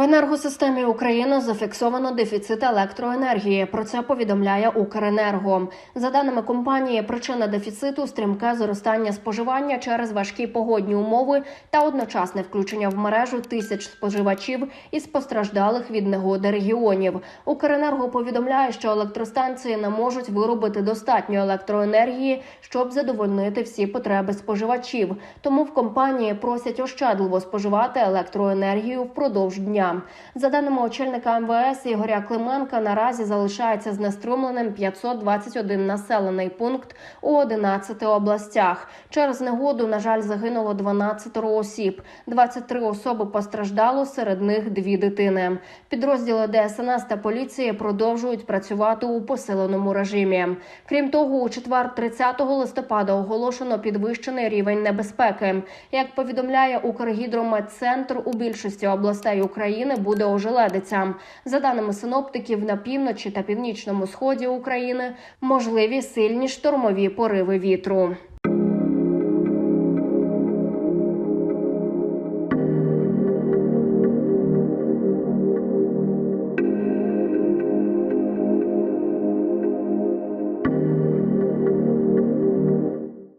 В енергосистемі України зафіксовано дефіцит електроенергії. Про це повідомляє Укренерго. За даними компанії, причина дефіциту стрімке зростання споживання через важкі погодні умови та одночасне включення в мережу тисяч споживачів із постраждалих від негоди регіонів. Укренерго повідомляє, що електростанції не можуть виробити достатньо електроенергії, щоб задовольнити всі потреби споживачів. Тому в компанії просять ощадливо споживати електроенергію впродовж дня. За даними очільника МВС Ігоря Клименка, наразі залишається знеструмленим 521 населений пункт у 11 областях. Через негоду, на жаль, загинуло 12 осіб. 23 особи постраждало, серед них дві дитини. Підрозділи ДСНС та поліції продовжують працювати у посиленому режимі. Крім того, у четвер, 30 листопада, оголошено підвищений рівень небезпеки. Як повідомляє Укргідрометцентр, у більшості областей України буде ожеледиця. За даними синоптиків, на півночі та північному сході України можливі сильні штормові пориви вітру.